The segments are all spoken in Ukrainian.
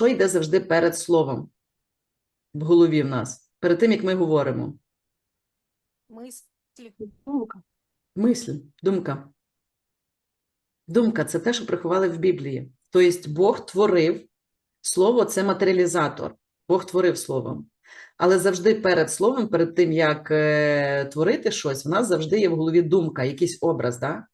Що йде завжди перед словом в голові в нас? Перед тим, як ми говоримо? Мысли. Думка. Мисль, думка. Думка це те, що приховали в Біблії. Тобто Бог творив слово це матеріалізатор. Бог творив словом. Але завжди перед словом, перед тим, як е, творити щось, в нас завжди є в голові думка, якийсь образ. Да?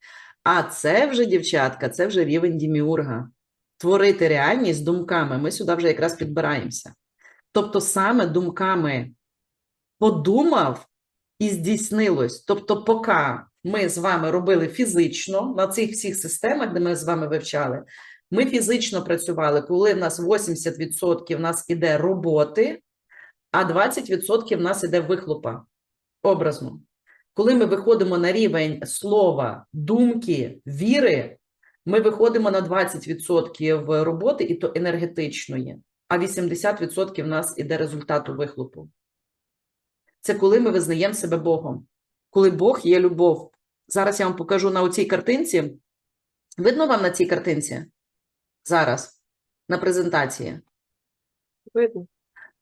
А це вже, дівчатка, це вже рівень Діміурга. Творити реальність думками. Ми сюди вже якраз підбираємося. Тобто, саме думками подумав і здійснилось. Тобто, поки ми з вами робили фізично на цих всіх системах, де ми з вами вивчали, ми фізично працювали, коли в нас 80% в нас іде роботи, а 20% в нас іде вихлопа образно. Коли ми виходимо на рівень слова, думки, віри, ми виходимо на 20% роботи, і то енергетичної, а 80% в нас іде результату вихлопу. Це коли ми визнаємо себе Богом, коли Бог є любов. Зараз я вам покажу на оцій картинці. Видно вам на цій картинці? Зараз, на презентації. Видно.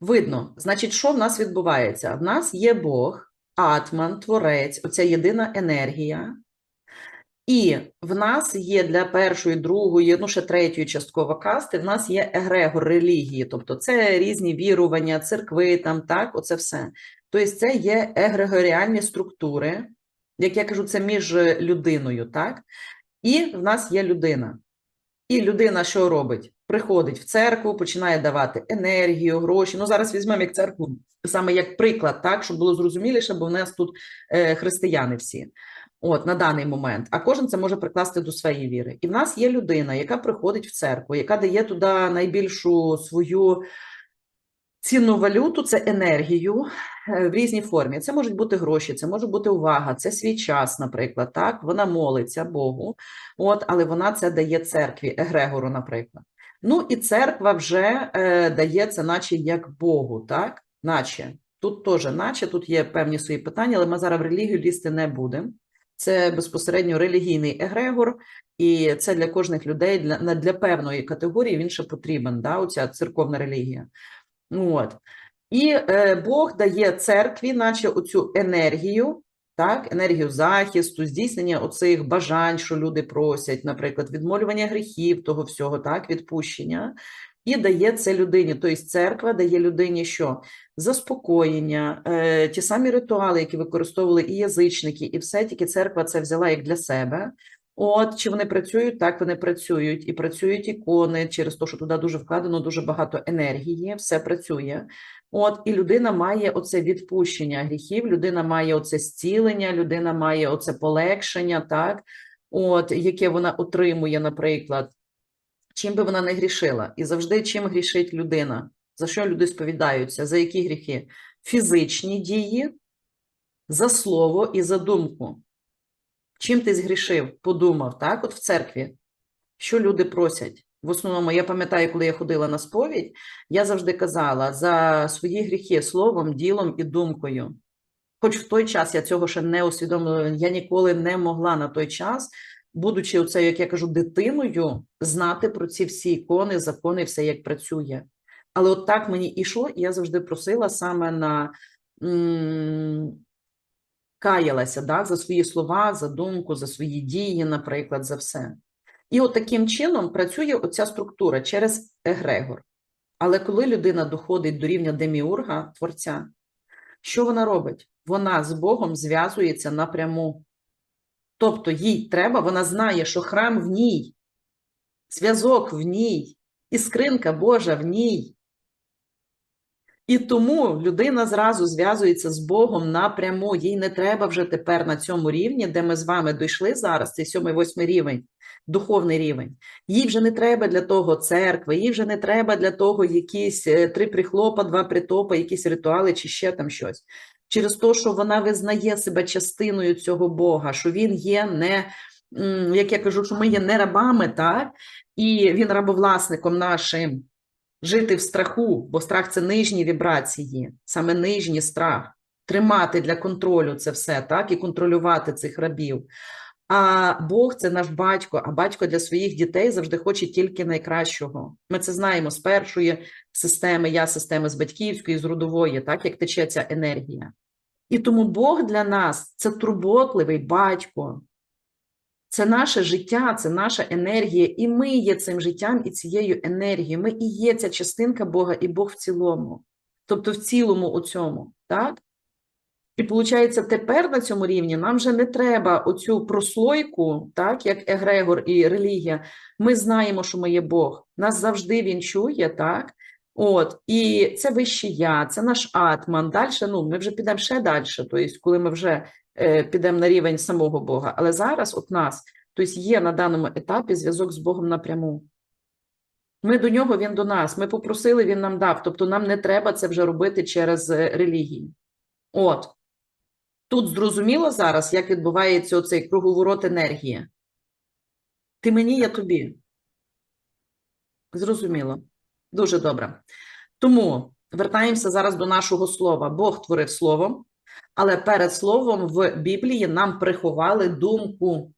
Видно. Значить, що в нас відбувається? В нас є Бог, Атман, Творець, оця єдина енергія. І в нас є для першої, другої, ну ще третьої частково касти, в нас є егрегор релігії, тобто це різні вірування, церкви, там так, оце все. Тобто це є егрегоріальні структури, як я кажу, це між людиною, так? І в нас є людина. І людина що робить? Приходить в церкву, починає давати енергію, гроші. Ну, зараз візьмемо як церкву, саме як приклад, так, щоб було зрозуміліше, бо в нас тут е, християни всі. От, на даний момент, а кожен це може прикласти до своєї віри. І в нас є людина, яка приходить в церкву, яка дає туди найбільшу свою цінну валюту, це енергію е, в різній формі. Це можуть бути гроші, це може бути увага, це свій час, наприклад. Так, вона молиться Богу, от, але вона це дає церкві, егрегору, наприклад. Ну і церква вже е, дає це, наче як Богу, так? Наче. Тут теж, наче, тут є певні свої питання, але ми зараз в релігію лізти не будемо. Це безпосередньо релігійний егрегор, і це для кожних людей, для, для певної категорії він ще потрібен, да, оця церковна релігія. От. І е, Бог дає церкві, наче оцю енергію, так, енергію захисту, здійснення оцих бажань, що люди просять, наприклад, відмолювання гріхів, того всього, так, відпущення, і дає це людині. Тобто церква дає людині що? Заспокоєння, е, ті самі ритуали, які використовували і язичники, і все, тільки церква це взяла як для себе. От, чи вони працюють? Так, вони працюють. І працюють ікони через те, що туди дуже вкладено дуже багато енергії, все працює. От, і людина має оце відпущення гріхів, людина має оце зцілення, людина має оце полегшення, так, от, яке вона отримує, наприклад, чим би вона не грішила. І завжди чим грішить людина? За що люди сповідаються? За які гріхи? Фізичні дії, за слово і за думку. Чим ти згрішив, подумав, так, от в церкві, що люди просять? В основному, я пам'ятаю, коли я ходила на сповідь, я завжди казала за свої гріхи словом, ділом і думкою. Хоч в той час я цього ще не усвідомила, я ніколи не могла на той час, будучи оце, як я кажу, дитиною, знати про ці всі ікони, закони, все як працює. Але от так мені ішло, і я завжди просила саме на каялася да, за свої слова, за думку, за свої дії, наприклад, за все. І от таким чином працює оця структура через егрегор. Але коли людина доходить до рівня деміурга, творця, що вона робить? Вона з Богом зв'язується напряму. Тобто їй треба, вона знає, що храм в ній, зв'язок в ній, і скринка Божа в ній. І тому людина зразу зв'язується з Богом напряму. Їй не треба вже тепер на цьому рівні, де ми з вами дійшли зараз, цей сьомий восьмий рівень, духовний рівень. Їй вже не треба для того церкви, їй вже не треба для того якісь е, три прихлопа, два притопа, якісь ритуали чи ще там щось. Через те, що вона визнає себе частиною цього Бога, що він є не, як я кажу, що ми є не рабами, так? І він рабовласником нашим жити в страху, бо страх це нижні вібрації, саме нижній страх, тримати для контролю це все, так, і контролювати цих рабів. А Бог це наш батько, а батько для своїх дітей завжди хоче тільки найкращого. Ми це знаємо з першої системи, я системи з батьківської, з родової, так як тече ця енергія. І тому Бог для нас це турботливий батько. Це наше життя, це наша енергія, і ми є цим життям і цією енергією. Ми і є ця частинка Бога, і Бог в цілому. Тобто в цілому у цьому, так? І виходить, тепер на цьому рівні нам вже не треба оцю прослойку, так, як егрегор і релігія. Ми знаємо, що ми є Бог. Нас завжди він чує, так? От, і це вище я, це наш атман. Далі, ну, ми вже підемо ще далі, тобто, коли ми вже е, підемо на рівень самого Бога. Але зараз от нас, тобто є на даному етапі зв'язок з Богом напряму. Ми до нього, він до нас. Ми попросили, він нам дав. Тобто нам не треба це вже робити через е, релігію. От. Тут зрозуміло зараз, як відбувається оцей круговорот енергії. Ти мені, я тобі. Зрозуміло. Дуже добре. Тому вертаємося зараз до нашого слова. Бог творив слово, але перед словом в Біблії нам приховали думку.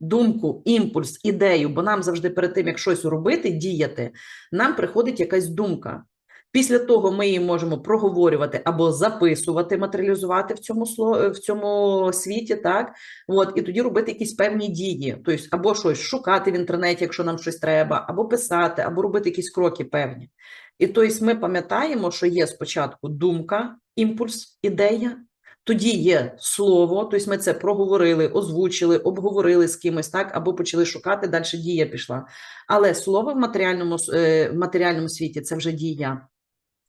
Думку, імпульс, ідею, бо нам завжди перед тим, як щось робити, діяти, нам приходить якась думка. Після того ми її можемо проговорювати або записувати, матеріалізувати в цьому сло- в цьому світі, так от і тоді робити якісь певні дії, тобто або щось шукати в інтернеті, якщо нам щось треба, або писати, або робити якісь кроки певні. І тобто ми пам'ятаємо, що є спочатку думка, імпульс, ідея. Тоді є слово, тобто ми це проговорили, озвучили, обговорили з кимось, так, або почали шукати, далі дія пішла. Але слово в матеріальному, е, в матеріальному світі це вже дія.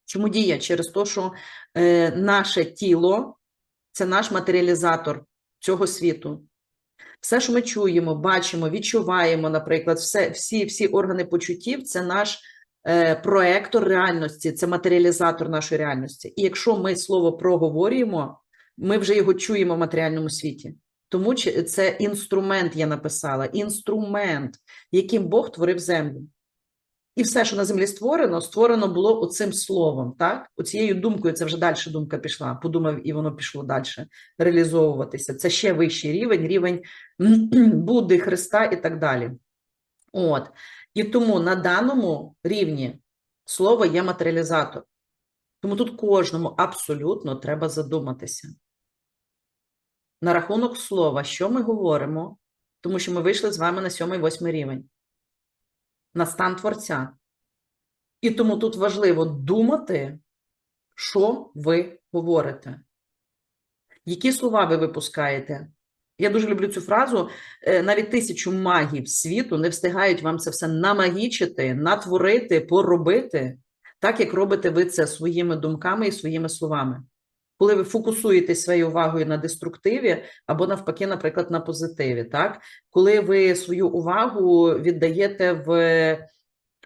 Чому дія? Через те, що е, наше тіло це наш матеріалізатор цього світу. Все, що ми чуємо, бачимо, відчуваємо, наприклад, все, всі, всі органи почуттів це наш е, проектор реальності, це матеріалізатор нашої реальності. І якщо ми слово проговорюємо, ми вже його чуємо в матеріальному світі. Тому це інструмент, я написала, інструмент, яким Бог творив землю. І все, що на землі створено, створено було оцим словом, так? Оцією думкою, це вже далі думка пішла. Подумав, і воно пішло далі реалізовуватися. Це ще вищий рівень, рівень Будди, Христа і так далі. От. І тому на даному рівні слово є матеріалізатор. Тому тут кожному абсолютно треба задуматися. На рахунок слова, що ми говоримо, тому що ми вийшли з вами на сьомий, восьмий рівень на стан творця. І тому тут важливо думати, що ви говорите, які слова ви випускаєте. Я дуже люблю цю фразу. е, Навіть тисячу магів світу не встигають вам це все намагічити, натворити, поробити, так як робите ви це своїми думками і своїми словами. Коли ви фокусуєте своєю увагою на деструктиві або навпаки, наприклад, на позитиві, так? Коли ви свою увагу віддаєте в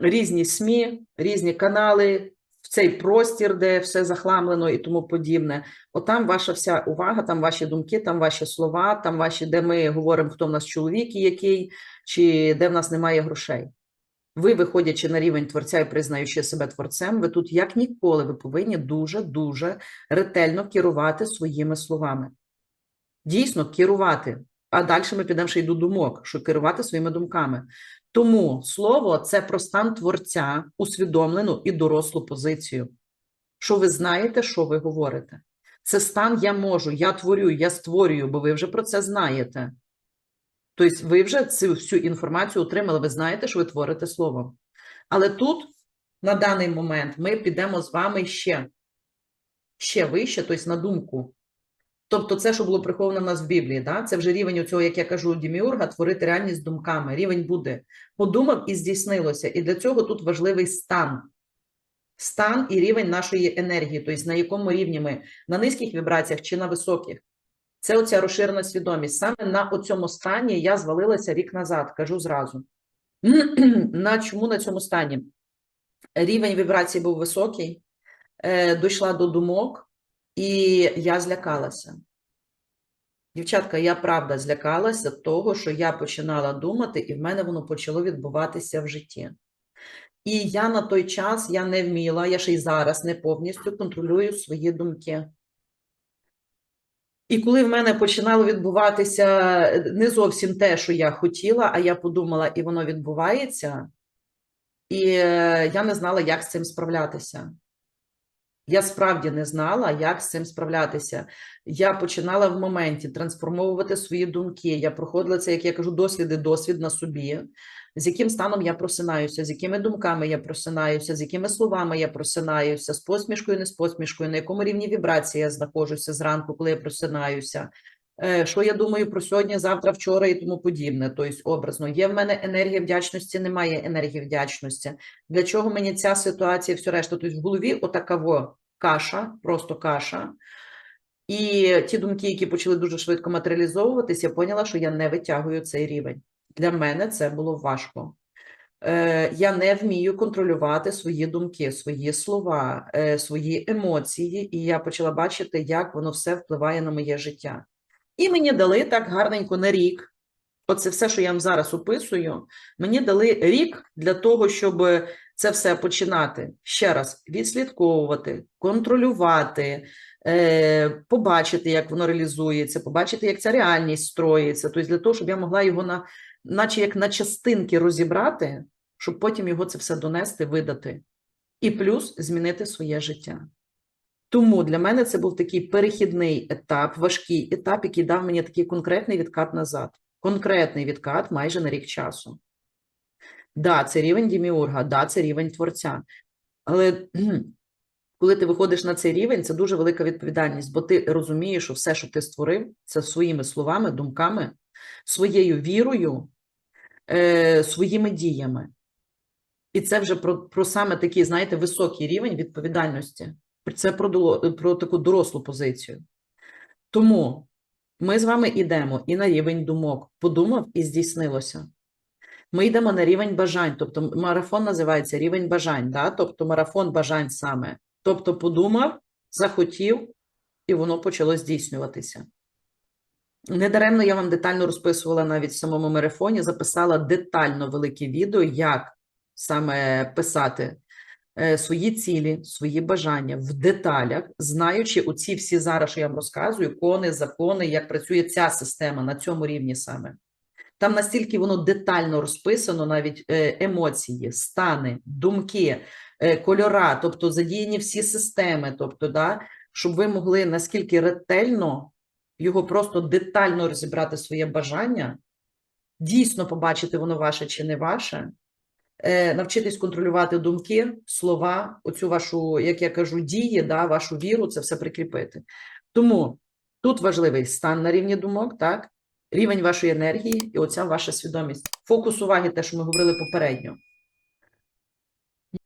різні СМІ, різні канали, в цей простір, де все захламлено і тому подібне. Отам ваша вся увага, там ваші думки, там ваші слова, там ваші, де ми говоримо, хто в нас чоловік і який, чи де в нас немає грошей. Ви, виходячи на рівень творця і признаючи себе творцем, ви тут як ніколи ви повинні дуже-дуже ретельно керувати своїми словами. Дійсно, керувати. А далі ми підемо ще й до думок, що керувати своїми думками. Тому слово це про стан творця, усвідомлену і дорослу позицію. Що ви знаєте, що ви говорите. Це стан я можу, я творю, я створюю, бо ви вже про це знаєте. Тобто ви вже цю всю інформацію отримали, ви знаєте, що ви творите словом. Але тут, на даний момент, ми підемо з вами ще, ще вище, тобто на думку. Тобто, це, що було приховано в нас в Біблії, да? це вже рівень цього, як я кажу, Діміурга, творити реальність думками. Рівень буде. Подумав і здійснилося. І для цього тут важливий стан. Стан і рівень нашої енергії, тобто на якому рівні ми на низьких вібраціях чи на високих. Це оця розширена свідомість. Саме на оцьому стані я звалилася рік назад, кажу зразу. На чому на цьому стані? Рівень вібрації був високий, е, дійшла до думок, і я злякалася. Дівчатка, я правда злякалася того, що я починала думати, і в мене воно почало відбуватися в житті. І я на той час я не вміла, я ще й зараз не повністю контролюю свої думки. І коли в мене починало відбуватися е, не зовсім те, що я хотіла, а я подумала, і воно відбувається, і е, я не знала, як з цим справлятися. Я справді не знала, як з цим справлятися. Я починала в моменті трансформовувати свої думки. Я проходила це, як я кажу, досліди, досвід на собі, з яким станом я просинаюся, з якими думками я просинаюся, з якими словами я просинаюся, з посмішкою, не з посмішкою, на якому рівні вібрації я знаходжуся зранку, коли я просинаюся. Е, Що я думаю про сьогодні, завтра, вчора і тому подібне. Тобто, образно, є в мене енергія вдячності, немає енергії вдячності. Для чого мені ця ситуація, все решта? Тобто в голові отакаво каша, просто каша. І ті думки, які почали дуже швидко матеріалізовуватися, я поняла, що я не витягую цей рівень. Для мене це було важко. Е, я не вмію контролювати свої думки, свої слова, е, свої емоції, і я почала бачити, як воно все впливає на моє життя. І мені дали так гарненько на рік. Оце все, що я вам зараз описую, мені дали рік для того, щоб це все починати ще раз відслідковувати, контролювати, е, побачити, як воно реалізується, побачити, як ця реальність строїться. Тобто для того, щоб я могла його на, наче як на частинки розібрати, щоб потім його це все донести, видати. І плюс змінити своє життя. Тому для мене це був такий перехідний етап, важкий етап, який дав мені такий конкретний відкат назад. Конкретний відкат майже на рік часу. Да, це рівень Діміурга, да, це рівень творця. Але коли ти виходиш на цей рівень, це дуже велика відповідальність, бо ти розумієш, що все, що ти створив, це своїми словами, думками, своєю вірою, е, своїми діями. І це вже про, про саме такий, знаєте, високий рівень відповідальності. Це про, про таку дорослу позицію. Тому ми з вами йдемо і на рівень думок. Подумав і здійснилося. Ми йдемо на рівень бажань, тобто марафон називається рівень бажань, да? тобто марафон бажань саме. Тобто подумав, захотів, і воно почало здійснюватися. Недаремно я вам детально розписувала навіть в самому марафоні, записала детально велике відео, як саме писати свої цілі, свої бажання в деталях, знаючи оці всі зараз, що я вам розказую, кони, закони, як працює ця система на цьому рівні саме. Там настільки воно детально розписано, навіть е, емоції, стани, думки, е, кольора, тобто задіяні всі системи, тобто, да, щоб ви могли наскільки ретельно його просто детально розібрати своє бажання, дійсно побачити, воно ваше чи не ваше, е, навчитись контролювати думки, слова, оцю вашу, як я кажу, дії, да, вашу віру, це все прикріпити. Тому тут важливий стан на рівні думок, так? Рівень вашої енергії і оця ваша свідомість. Фокус уваги, те, що ми говорили попередньо.